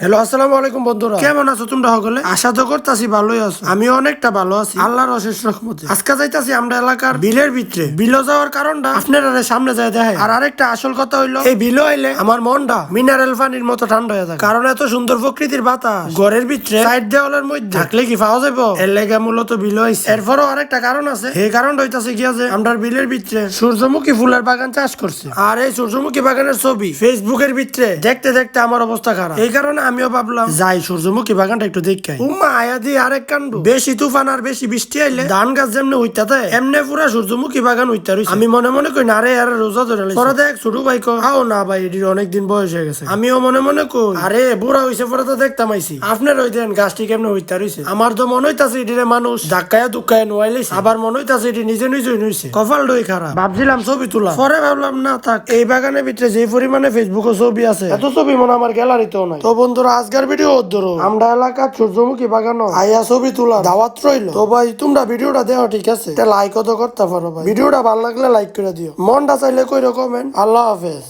Hello আসসালামু আলাইকুম বন্ধুরা। কেমন আছো তোমরা সকলে? আশা তো করতাছি ভালোই আছো। আমি অনেকটা ভালো আছি। আল্লাহর অশেষ রহমতে। আজকে যাইতাছি আমরা এলাকার বিলের ভিতরে। বিলো যাওয়ার কারণটা আপনারা সামনে যায় দেখে আর আরেকটা আসল কথা হইল এই বিলো আইলে আমার মনটা মিনারেল পানির মতো ঠান্ডা হয়ে থাকে কারণ এত সুন্দর প্রকৃতির বাতাস। ঘরের ভিতরে সাইড দেওয়ালের মধ্যে। থাকলে কি পাওয়া যাব এর লেগে মূলত বিলো আইছে। এরপরও আরেকটা কারণ আছে। এই কারণটা হইতাছে গিয়া যে আমরা বিলের ভিতরে সূর্যমুখী ফুলের বাগান চাষ করছে। আর এই সূর্যমুখী বাগানের ছবি ফেসবুকের ভিতরে দেখতে দেখতে আমার অবস্থা খারাপ। এই কারণে আমিও ভাবলাম যাই সূর্যমুখী বাগানটা একটু দেখাই। উম্মা আয়া দি আরেক কাণ্ড। বেশি তুফান আর বেশি বৃষ্টি আইলে ধান গাছ যেমনি হইতা দেয় এমনি পুরা সূর্যমুখী বাগান হইতা রইছে। আমি মনে মনে কই না রে আর রোজা ধরে পরে দেখ ছোট ভাই কো আও না ভাই এটির অনেক দিন বয়স হয়ে গেছে। আমিও মনে মনে কই আরে বুড়া হইছে পরে তো দেখতাম আইছি। আপনার ওই দেন গাছটি কেমনে হইতা রইছে? আমার তো মনে হইতাছে এটিরে মানুষ ধাক্কায় দুঃখায় নোয়াইলেছে আবার মনে হইতাছে এটি নিজে নিজেই নইছে। কপাল ডই খারাপ। ভাবছিলাম ছবি তোলা পরে ভাবলাম না থাক। এই বাগানের ভিতরে যে পরিমাণে ফেসবুকে ছবি আছে এত ছবি মনে আমার গ্যালারিতেও নাই। তো বন্ধুরা আজকের ভিডিও ধরো। আমরা এলাকার সূর্যমুখী বাগানো। আইয়া ছবি তোলা দাওয়াত রইল। তো ভাই তোমরা ভিডিওটা দেও ঠিক আছে? লাইক তো করতে পারো ভাই। ভিডিওটা ভালো লাগলে লাইক করে দিও। মনটা চাইলে কই রকমেন আল্লাহ হাফেজ।